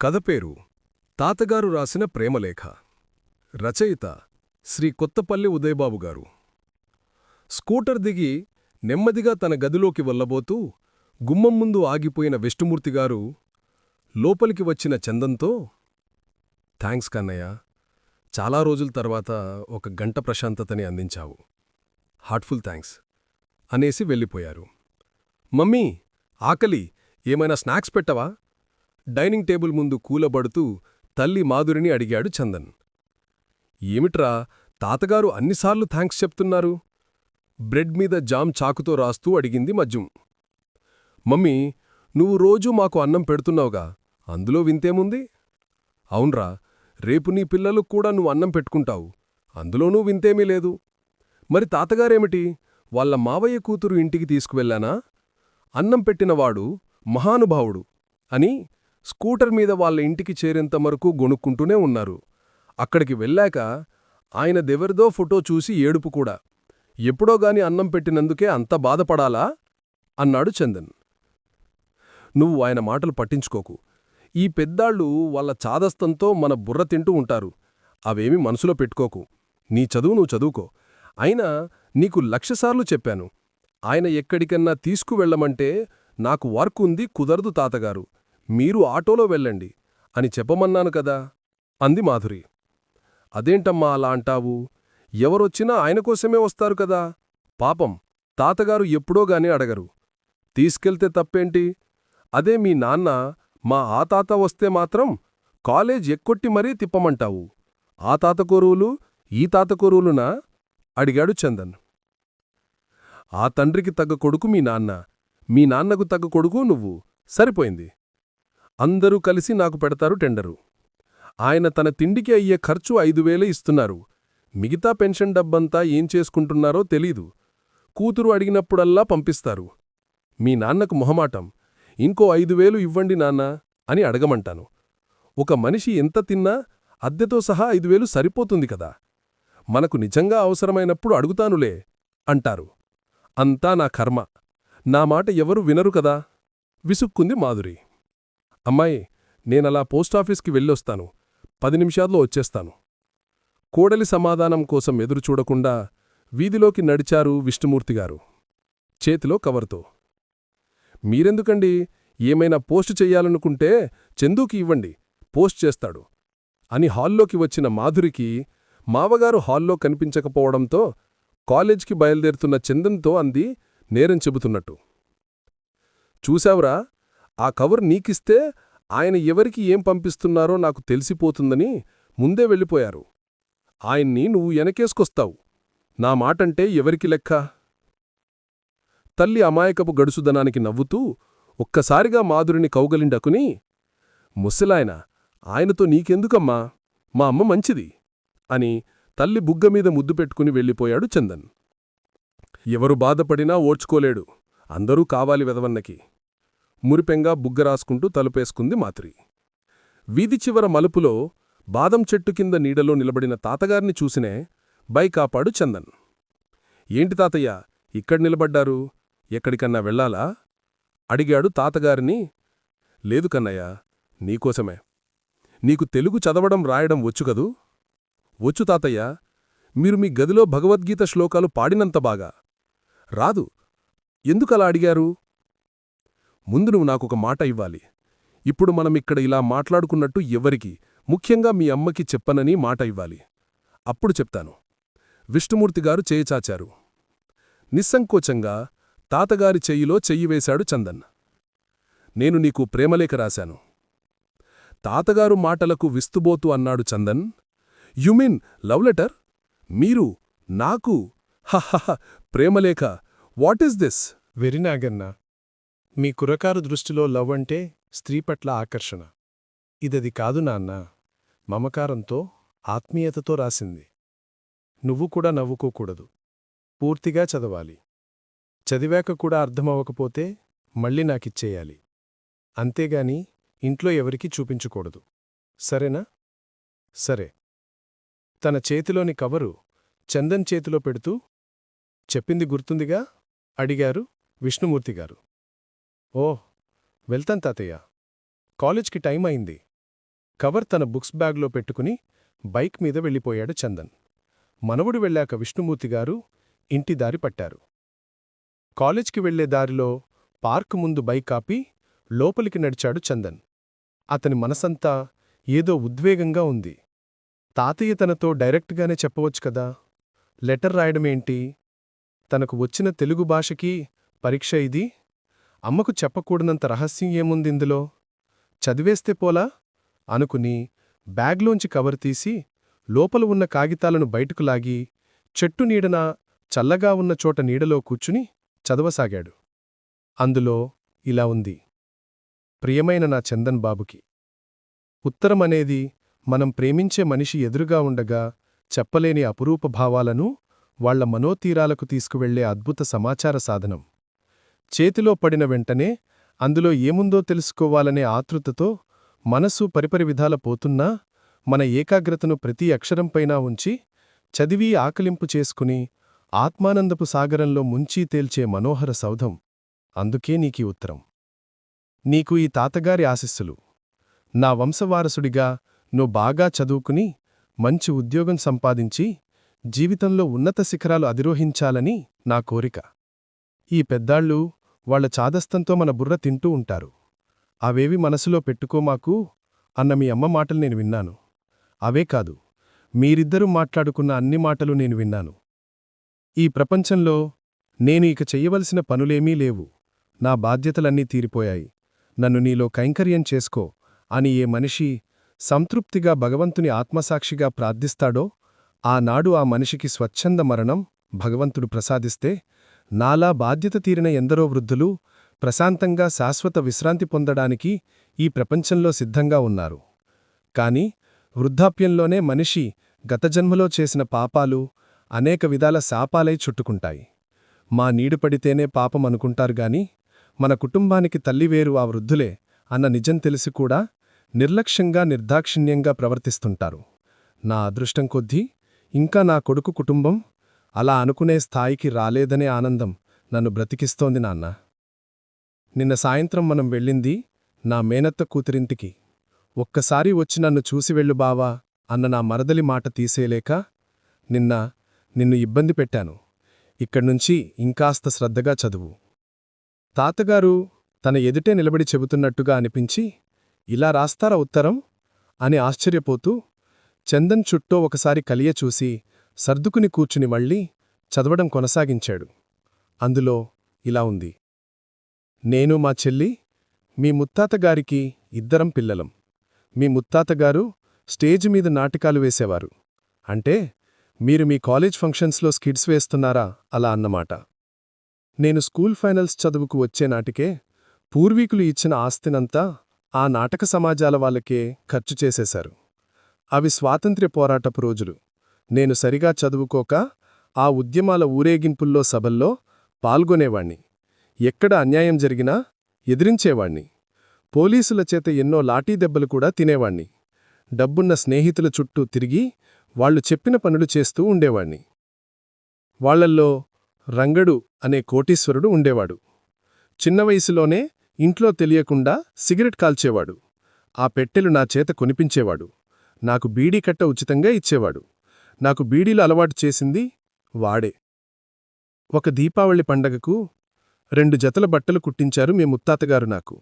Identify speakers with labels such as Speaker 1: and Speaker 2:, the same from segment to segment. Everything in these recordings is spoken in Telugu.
Speaker 1: కథ పేరు తాతగారు రాసిన ప్రేమలేఖ. రచయిత శ్రీ కొత్తపల్లి ఉదయబాబు గారు. స్కూటర్ దిగి నెమ్మదిగా తన గదిలోకి వెళ్ళబోతూ గుమ్మం ముందు ఆగిపోయిన విష్ణుమూర్తిగారు లోపలికి వచ్చిన చందంతో థాంక్స్ కన్నయ్య చాలా రోజుల తర్వాత ఒక గంట ప్రశాంతతని అందించావు. హార్ట్ఫుల్ థ్యాంక్స్ అనేసి వెళ్ళిపోయారు. మమ్మీ ఆకలి ఏమైనా స్నాక్స్ పెట్టవా? డైనింగ్ టేబుల్ ముందు కూలబడుతూ తల్లి మాధురిని అడిగాడు చందన్. ఏమిట్రా తాతగారు అన్నిసార్లు థాంక్స్ చెప్తున్నారు? బ్రెడ్ మీద జామ్ చాకుతో రాస్తూ అడిగింది మజ్జుం. మమ్మీ నువ్వు రోజూ మాకు అన్నం పెడుతున్నావుగా అందులో వింతేముంది? అవున్రా రేపు నీ పిల్లలకు కూడా నువ్వు అన్నం పెట్టుకుంటావు అందులోనూ వింతేమీ లేదు. మరి తాతగారేమిటి వాళ్ళ మావయ్య కూతురు ఇంటికి తీసుకువెళ్ళానా అన్నం పెట్టినవాడు మహానుభావుడు అని స్కూటర్ మీద వాళ్ళ ఇంటికి చేరేంత వరకు గొణుక్కుంటూనే ఉన్నారు. అక్కడికి వెళ్ళాక ఆయన దెవరిదో ఫోటో చూసి ఏడుపు కూడా. ఎప్పుడోగాని అన్నం పెట్టినందుకే అంత బాధపడాలా? అన్నాడు చందన్. నువ్వు ఆయన మాటలు పట్టించుకోకు. ఈ పెద్దాళ్ళు వాళ్ళ చాదస్తంతో మన బుర్ర తింటూ ఉంటారు. అవేమి మనసులో పెట్టుకోకు. నీ చదువు నువ్వు చదువుకో. అయినా నీకు లక్షసార్లు చెప్పాను. ఆయన ఎక్కడికన్నా తీసుకువెళ్ళమంటే నాకు వర్క్ ఉంది కుదరదు తాతగారు. మీరు ఆటోలో వెళ్ళండి అని చెప్పమన్నాను కదా! అంది మాధురి. అదేంటమ్మా అలా అంటావు? ఎవరొచ్చినా ఆయన కోసమే వస్తారు కదా! పాపం తాతగారు ఎప్పుడోగాని అడగరు. తీసుకెళ్తే తప్పేంటి? అదే మీ నాన్న మా ఆ తాత వస్తే మాత్రం కాలేజ్ ఎక్కొట్టి మరీ తిప్పమంటావు. ఆ తాత కొరువులు ఈ తాత కొరువులునా? అడిగాడు చందన్. ఆ తండ్రికి తగ్గ కొడుకు మీ నాన్న. మీ నాన్నకు తగ్గ కొడుకు నువ్వు. సరిపోయింది. అందరూ కలిసి నాకు పెడతారు టెండరు. ఆయన తన తిండికి అయ్యే ఖర్చు ఐదు వేలే ఇస్తున్నారు. మిగతా పెన్షన్ డబ్బంతా ఏం చేసుకుంటున్నారో తెలీదు. కూతురు అడిగినప్పుడల్లా పంపిస్తారు. మీ నాన్నకు మొహమాటం. ఇంకో ఐదు వేలు ఇవ్వండి నాన్న అని అడగమంటాను. ఒక మనిషి ఎంత తిన్నా అద్దెతో సహా ఐదు వేలు సరిపోతుంది కదా. మనకు నిజంగా అవసరమైనప్పుడు అడుగుతానులే అంటారు. అంతా నా కర్మ. నా మాట ఎవరు వినరు కదా. విసుక్కుంది మాధురి. అమ్మాయి నేనలా పోస్టాఫీస్కి వెళ్ళొస్తాను. పది నిమిషాల్లో వచ్చేస్తాను. కోడలి సమాధానం కోసం ఎదురుచూడకుండా వీధిలోకి నడిచారు విష్ణుమూర్తిగారు చేతిలో కవర్తో. మీరెందుకండి? ఏమైనా పోస్టు చెయ్యాలనుకుంటే చందూకి ఇవ్వండి. పోస్ట్ చేస్తాడు. అని హాల్లోకి వచ్చిన మాధురికి మావగారు హాల్లో కనిపించకపోవడంతో కాలేజ్కి బయలుదేరుతున్న చందన్తో అంది నేరం చెబుతున్నట్టు. చూశావురా? ఆ కవర్ నీకిస్తే ఆయన ఎవరికి ఏం పంపిస్తున్నారో నాకు తెలిసిపోతుందని ముందే వెళ్ళిపోయారు. ఆయన్ని నువ్వు వెనకేసుకొస్తావు. నా మాటంటే ఎవరికి లెక్క? తల్లి అమాయకపు గడుసుదనానికి నవ్వుతూ ఒక్కసారిగా మాధురిని కౌగలిండకుని ముసలాయన ఆయనతో నీకెందుకమ్మా? మా అమ్మ మంచిది అని తల్లి బుగ్గమీద ముద్దు పెట్టుకుని వెళ్ళిపోయాడు చందన్. ఎవరు బాధపడినా ఓడ్చుకోలేడు అందరూ కావాలి వెదవన్నకి. మురిపెంగా బుగ్గ రాసుకుంటూ తలుపేసుకుంది మాత్రి. వీధి చివర మలుపులో బాదం చెట్టు కింద నీడలో నిలబడిన తాతగారిని చూసినే బైకాపాడు చందన్. ఏంటి తాతయ్య ఇక్కడ నిలబడ్డారు? ఎక్కడికన్నా వెళ్ళాలా? అడిగాడు తాతగారిని. లేదు కన్నయ్య నీకోసమే. నీకు తెలుగు చదవడం రాయడం వచ్చుకదూ వచ్చు తాతయ్య మీరు మీ గదిలో భగవద్గీత శ్లోకాలు పాడినంత బాగా. రాదు. ఎందుకలా అడిగారు? ముందు నువ్వు నాకొక మాట ఇవ్వాలి. ఇప్పుడు మనమిక్కడ ఇలా మాట్లాడుకున్నట్టు ఎవరికి ముఖ్యంగా మీ అమ్మకి చెప్పనని మాట ఇవ్వాలి. అప్పుడు చెప్తాను. విష్ణుమూర్తిగారు చేయిచాచారు నిస్సంకోచంగా తాతగారి చెయ్యిలో చెయ్యి వేశాడు చందన్. నేను నీకు ప్రేమలేఖ రాశాను. తాతగారు మాటలకు విస్తుబోతూ అన్నాడు చందన్. యుమిన్ love letter? మీరు నాకు? హహహ ప్రేమలేఖ. What is this?
Speaker 2: వెరినాగన్న మీ కురకారు దృష్టిలో లవ్ అంటే స్త్రీ పట్ల ఆకర్షణ. ఇదది కాదు నాన్న మమకారంతో ఆత్మీయతతో రాసింది. నువ్వు కూడా నవ్వుకోకూడదు. పూర్తిగా చదవాలి. చదివాక కూడా అర్థమవ్వకపోతే మళ్ళీ నాకిచ్చేయాలి. అంతేగాని ఇంట్లో ఎవరికీ చూపించకూడదు. సరేనా? సరే. తన చేతిలోని కవరు చందన్ చేతిలో పెడుతూ చెప్పింది గుర్తుందిగా? అడిగారు విష్ణుమూర్తిగారు. ఓ వెళ్తాం తాతయ్య. కాలేజ్కి టైం అయింది. కవర్ తన బుక్స్ బ్యాగ్లో పెట్టుకుని బైక్ మీద వెళ్ళిపోయాడు చందన్. మనవడు వెళ్ళాక విష్ణుమూర్తిగారు ఇంటి దారి పట్టారు. కాలేజ్కి వెళ్ళే దారిలో పార్క్ ముందు బైక్ ఆపి లోపలికి నడిచాడు చందన్. అతని మనసంతా ఏదో ఉద్వేగంగా ఉంది. తాతయ్య తనతో డైరెక్ట్గానే చెప్పవచ్చు కదా? లెటర్ రాయడమేంటి? తనకు వచ్చిన తెలుగు భాషకి పరీక్ష ఇది? అమ్మకు చెప్పకూడనంత రహస్యం ఏముందిందులో చదివేస్తే పోలా? అనుకుని బ్యాగ్లోంచి కవర్ తీసి లోపల ఉన్న కాగితాలను బయటకు లాగి చెట్టు నీడన చల్లగా ఉన్న చోట నీడలో కూర్చుని చదవసాగాడు. అందులో ఇలా ఉంది. ప్రియమైన నా చందన్ బాబుకి ఉత్తరమనేది మనం ప్రేమించే మనిషి ఎదురుగా ఉండగా చెప్పలేని అపురూప భావాలను వాళ్ళ మనోతీరాలకు తీసుకువెళ్ళే అద్భుత సమాచార సాధనం. చేతిలో పడిన వెంటనే అందులో ఏముందో తెలుసుకోవాలనే ఆతృతతో మనసు పరిపరి విధాల పోతున్నా మన ఏకాగ్రతను ప్రతి అక్షరంపైనా ఉంచి చదివి ఆకలింపు చేసుకుని ఆత్మానందపు సాగరంలో ముంచీ తేల్చే మనోహర సౌధం. అందుకే నీకీ ఉత్తరం. నీకు ఈ తాతగారి ఆశిస్సులు. నా వంశవారసుడిగా నువ్వు బాగా చదువుకుని మంచి ఉద్యోగం సంపాదించి జీవితంలో ఉన్నత శిఖరాలు అధిరోహించాలని నా కోరిక. ఈ పెద్దాళ్ళు వాళ్ళ చాదస్తంతో మన బుర్ర తింటూ ఉంటారు. అవేవి మనసులో పెట్టుకోమాకు అన్న మీ అమ్మ మాటలు నేను విన్నాను. అవే కాదు మీరిద్దరూ మాట్లాడుకున్న అన్ని మాటలు నేను విన్నాను. ఈ ప్రపంచంలో నేను ఇక చెయ్యవలసిన పనులేమీ లేవు. నా బాధ్యతలన్నీ తీరిపోయాయి. నన్ను నీలో కైంకర్యం చేసుకో అని ఏ మనిషి సంతృప్తిగా భగవంతుని ఆత్మసాక్షిగా ప్రార్థిస్తాడో ఆనాడు ఆ మనిషికి స్వచ్ఛంద మరణం భగవంతుడు ప్రసాదిస్తే నాలా బాధ్యత తీరిన ఎందరో వృద్ధులు ప్రశాంతంగా శాశ్వత విశ్రాంతి పొందడానికి ఈ ప్రపంచంలో సిద్ధంగా ఉన్నారు. కాని వృద్ధాప్యంలోనే మనిషి గత జన్మలో చేసిన పాపాలు అనేక విధాల శాపాలై చుట్టుకుంటాయి. మా నీడు పడితేనే పాపం అనుకుంటారు గాని మన కుటుంబానికి తల్లివేరు ఆ వృద్ధులే అన్న నిజం తెలిసి కూడా నిర్లక్ష్యంగా నిర్దాక్షిణ్యంగా ప్రవర్తిస్తుంటారు. నా అదృష్టం కొద్దీ ఇంకా నా కొడుకు కుటుంబం అలా అనుకునే స్థాయికి రాలేదనే ఆనందం నన్ను బ్రతికిస్తోంది నాన్న. నిన్న సాయంత్రం మనం వెళ్ళింది నా మేనత్త కూతురింటికి. ఒక్కసారి వచ్చి నన్ను చూసి వెళ్ళు బావా అన్న నా మరదలి మాట తీసేయలేక నిన్న నిన్ను ఇబ్బంది పెట్టాను. ఇక్కడ్నుంచి ఇంకాస్త శ్రద్ధగా చదువు. తాతగారు తన ఎదుటే నిలబడి చెబుతున్నట్టుగా అనిపించి ఇలా రాస్తారా ఉత్తరం? అని ఆశ్చర్యపోతూ చందన్ చుట్టూ ఒకసారి కలియ చూసి సర్దుకుని కూర్చుని మళ్ళీ చదవడం కొనసాగించాడు. అందులో ఇలా ఉంది. నేను మా చెల్లి మీ ముత్తాతగారికి ఇద్దరం పిల్లలం. మీ ముత్తాతగారు స్టేజ్ మీద నాటకాలు వేసేవారు. అంటే మీరు మీ కాలేజ్ ఫంక్షన్స్లో స్కిడ్స్ వేస్తున్నారా అలా అన్నమాట. నేను స్కూల్ ఫైనల్స్ చదువుకు వచ్చే నాటికే పూర్వీకులు ఇచ్చిన ఆస్తినంతా ఆ నాటక సమాజాల వాళ్ళకే ఖర్చు చేసేశారు. అవి స్వాతంత్ర్య పోరాటపు రోజులు. నేను సరిగా చదువుకోక ఆ ఉద్యమాల ఊరేగింపుల్లో సభల్లో పాల్గొనేవాణ్ణి. ఎక్కడ అన్యాయం జరిగినా ఎదిరించేవాణ్ణి. పోలీసుల చేత ఎన్నో లాఠీ దెబ్బలు కూడా తినేవాణ్ణి. డబ్బున్న స్నేహితుల చుట్టూ తిరిగి వాళ్ళు చెప్పిన పనులు చేస్తూ ఉండేవాణ్ణి. వాళ్ళల్లో రంగడు అనే కోటీశ్వరుడు ఉండేవాడు. చిన్న వయసులోనే ఇంట్లో తెలియకుండా సిగరెట్ కాల్చేవాడు. ఆ పెట్టెలు నా చేత కొనిపించేవాడు. నాకు బీడీ కట్ట ఉచితంగా ఇచ్చేవాడు. నాకు బీడీలు అలవాటు చేసింది వాడే. ఒక దీపావళి పండగకు రెండు జతల బట్టలు కుట్టించారు మీ ముత్తాతగారు నాకు.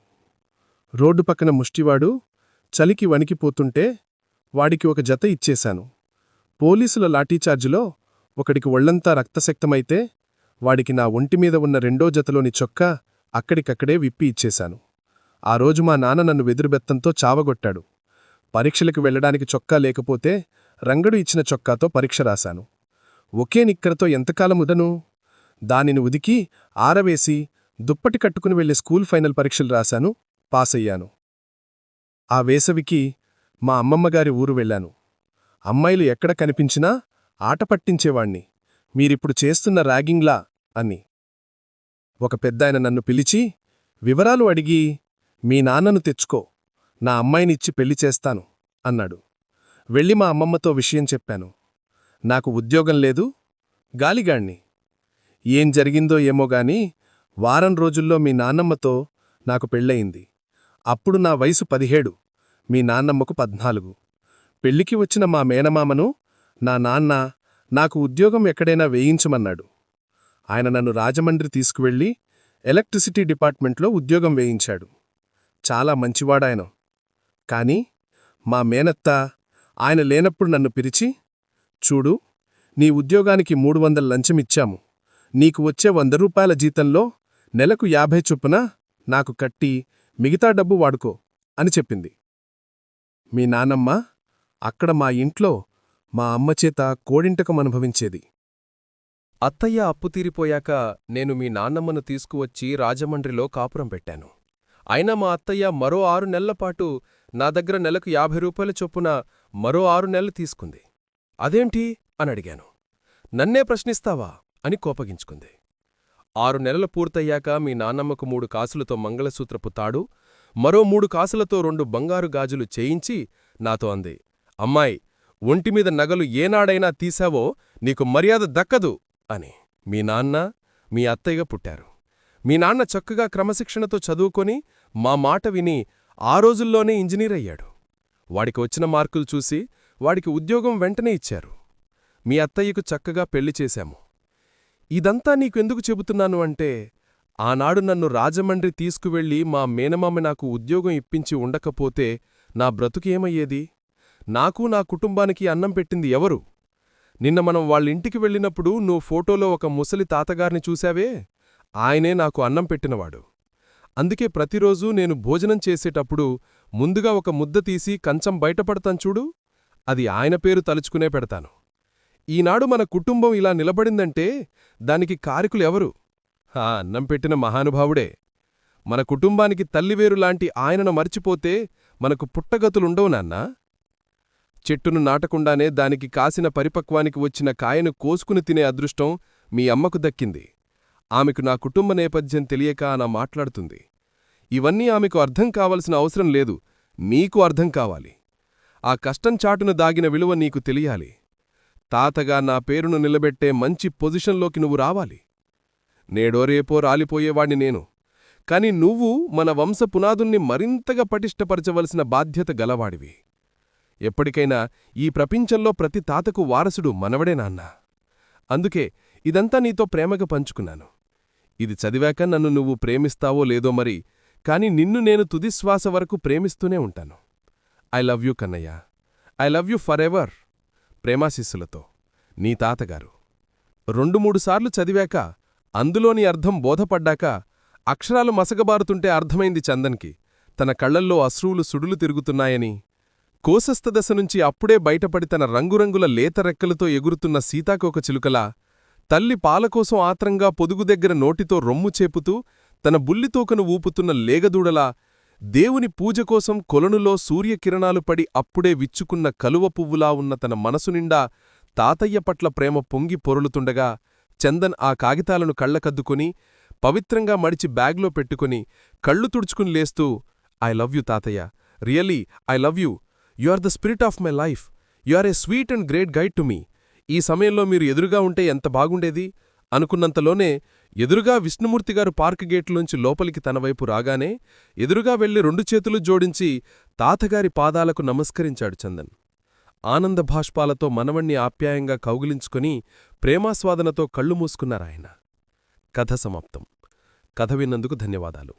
Speaker 2: రోడ్డు పక్కన ముష్టివాడు చలికి వణికిపోతుంటే వాడికి ఒక జత ఇచ్చేశాను. పోలీసుల లాఠీచార్జిలో ఒకడికి ఒళ్ళంతా రక్తశక్తమైతే వాడికి నా ఒంటిమీద ఉన్న రెండో జతలోని చొక్కా అక్కడికక్కడే విప్పి ఇచ్చేశాను. ఆ రోజు మా నాన్న నన్ను వెదురుబెత్తంతో చావగొట్టాడు. పరీక్షలకు వెళ్ళడానికి చొక్కా లేకపోతే రంగడు ఇచ్చిన చొక్కాతో పరీక్ష రాశాను. ఒకే నిక్కరతో ఎంతకాలం ఉదను? దానిని ఉదికి ఆరవేసి దుప్పటి కట్టుకుని వెళ్ళే స్కూల్ ఫైనల్ పరీక్షలు రాశాను పాసయ్యాను. ఆ వేసవికి మా అమ్మమ్మగారి ఊరు వెళ్ళాను. అమ్మాయిలు ఎక్కడ కనిపించినా ఆట పట్టించేవాణ్ణి. మీరిప్పుడు చేస్తున్న ర్యాగింగ్లా అని. ఒక పెద్దాయన నన్ను పిలిచి వివరాలు అడిగి మీ నాన్నను తెచ్చుకో. నా అమ్మాయినిచ్చి పెళ్ళి చేస్తాను అన్నాడు. వెళ్ళి మా అమ్మమ్మతో విషయం చెప్పాను. నాకు ఉద్యోగం లేదు. గాలిగాణ్ణి. ఏం జరిగిందో ఏమోగాని వారం రోజుల్లో మీ నాన్నమ్మతో నాకు పెళ్ళయింది. అప్పుడు నా వయసు పదిహేడు మీ నాన్నమ్మకు పద్నాలుగు. పెళ్ళికి వచ్చిన మా మేనమామను నా నాన్న నాకు ఉద్యోగం ఎక్కడైనా వేయించమన్నాడు. ఆయన నన్ను రాజమండ్రి తీసుకువెళ్ళి ఎలక్ట్రిసిటీ డిపార్ట్మెంట్లో ఉద్యోగం వేయించాడు. చాలా మంచివాడాయన. కాని మా మేనత్త ఆయన లేనప్పుడు నన్ను పిలిచి చూడు నీ ఉద్యోగానికి మూడు వందల లంచమిచ్చాము. నీకు వచ్చే వంద రూపాయల జీతంలో నెలకు యాభై చొప్పున నాకు కట్టి మిగతా డబ్బు వాడుకో అని చెప్పింది. మీ నానమ్మ అక్కడ మా ఇంట్లో మా అమ్మచేత కోడింటకం అనుభవించేది.
Speaker 1: అత్తయ్య అప్పు తీరిపోయాక నేను మీ నాన్నమ్మను తీసుకువచ్చి రాజమండ్రిలో కాపురం పెట్టాను. అయినా మా అత్తయ్య మరో ఆరు నెలలపాటు నా దగ్గర నెలకు యాభై రూపాయల చొప్పున మరో ఆరు నెలలు తీసుకుంది. అదేంటి? అని అడిగాను. నన్నే ప్రశ్నిస్తావా? అని కోపగించుకుంది. ఆరు నెలలు పూర్తయ్యాక మీ నాన్నమ్మకు మూడు కాసులతో మంగళసూత్రపు తాడు మరో మూడు కాసులతో రెండు బంగారు గాజులు చేయించి నాతో అంది. అమ్మాయి ఒంటిమీద నగలు ఏనాడైనా తీశావో నీకు మర్యాద దక్కదు అని. మీ నాన్న మీ అత్తయ్యగా పుట్టారు. మీ నాన్న చక్కగా క్రమశిక్షణతో చదువుకొని మా మాట విని ఆ రోజుల్లోనే ఇంజనీర్ అయ్యాడు. వాడికి వచ్చిన మార్కులు చూసి వాడికి ఉద్యోగం వెంటనే ఇచ్చారు. మీ అత్తయ్యకు చక్కగా పెళ్ళి చేశాము. ఇదంతా నీకెందుకు చెబుతున్నాను అంటే ఆనాడు నన్ను రాజమండ్రి తీసుకువెళ్ళి మా మేనమామ నాకు ఉద్యోగం ఇప్పించి ఉండకపోతే నా బ్రతుకేమయ్యేది నాకు నా కుటుంబానికి అన్నం పెట్టింది ఎవరు? నిన్న మనం వాళ్ళింటికి వెళ్ళినప్పుడు నువ్వు ఫోటోలో ఒక ముసలి తాతగారిని చూశావే? ఆయనే నాకు అన్నం పెట్టినవాడు. అందుకే ప్రతిరోజూ నేను భోజనం చేసేటప్పుడు ముందుగా ఒక ముద్ద తీసి కంచం బయటపడతాం చూడు. అది ఆయన పేరు తలుచుకునే పెడతాను. ఈనాడు మన కుటుంబం ఇలా నిలబడిందంటే దానికి కారికులు ఎవరు? ఆ అన్నం పెట్టిన మహానుభావుడే. మన కుటుంబానికి తల్లివేరులాంటి ఆయనను మర్చిపోతే మనకు పుట్టగతులుండవు నాన్నా. చెట్టును నాటకుండానే దానికి కాసిన పరిపక్వానికి వచ్చిన కాయను కోసుకుని తినే అదృష్టం మీ అమ్మకు దక్కింది. ఆమెకు నా కుటుంబ నేపథ్యం తెలియక నా మాట్లాడుతుంది. ఇవన్నీ ఆమెకు అర్థం కావలసిన అవసరం లేదు. నీకు అర్థం కావాలి. ఆ కష్టం చాటును దాగిన విలువ నీకు తెలియాలి. తాతగా నా పేరును నిలబెట్టే మంచి పొజిషన్లోకి నువ్వు రావాలి. నేడో రేపో రాలిపోయేవాణ్ణి నేను. కాని నువ్వు మన వంశ పునాదుల్ని మరింతగా పటిష్టపరచవలసిన బాధ్యత గలవాడివి. ఎప్పటికైనా ఈ ప్రపంచంలో ప్రతి తాతకు వారసుడు మనవడే నాన్న. అందుకే ఇదంతా నీతో ప్రేమగా పంచుకున్నాను. ఇది చదివాక నన్ను నువ్వు ప్రేమిస్తావో లేదో మరి కాని నిన్ను నేను తుదిశ్వాస వరకు ప్రేమిస్తూనే ఉంటాను. I love you Kannayya. I love you forever ప్రేమాశిస్సులతో నీ తాతగారు. రెండు మూడు సార్లు చదివాక అందులోని అర్థం బోధపడ్డాక అక్షరాలు మసగబారుతుంటే అర్థమైంది చందన్కి. తన కళ్ళల్లో అశ్రువులు సుడులు తిరుగుతున్నాయని. కోసస్థదశ నుంచి అప్పుడే బయటపడి తన రంగురంగుల లేత రెక్కలతో ఎగురుతున్న సీతాకోక చిలుకలా తల్లి పాలకోసం ఆత్రంగా పొదుగు దగ్గర నోటితో రొమ్ము చేపుతూ తన బుల్లితోకను ఊపుతున్న లేగదూడలా దేవుని పూజ కోసం కొలనులో సూర్యకిరణాలు పడి అప్పుడే విచ్చుకున్న కలువ పువ్వులా ఉన్న తన మనసు నిండా తాతయ్య పట్ల ప్రేమ పొంగి పొరులుతుండగా చందన్ ఆ కాగితాలను కళ్ళకద్దుకొని పవిత్రంగా మడిచి బ్యాగ్లో పెట్టుకుని కళ్ళు తుడుచుకుని లేస్తూ ఐ లవ్ యు తాతయ్య. Really I love you. You are the spirit of my life. You are a sweet and great guide to me. ఈ సమయంలో మీరు ఎదురుగా ఉంటే ఎంత బాగుండేది? అనుకున్నంతలోనే ఎదురుగా విష్ణుమూర్తిగారు పార్క్ గేట్లోంచి లోపలికి తన వైపు రాగానే ఎదురుగా వెళ్ళి రెండు చేతులు జోడించి తాతగారి పాదాలకు నమస్కరించాడు చందన్. ఆనంద భాష్పాలతో మనవణ్ణి ఆప్యాయంగా కౌగిలించుకుని ప్రేమాస్వాదనతో కళ్ళు మూసుకున్నారాయన కథ సమాప్తం. కథ విన్నందుకు ధన్యవాదాలు.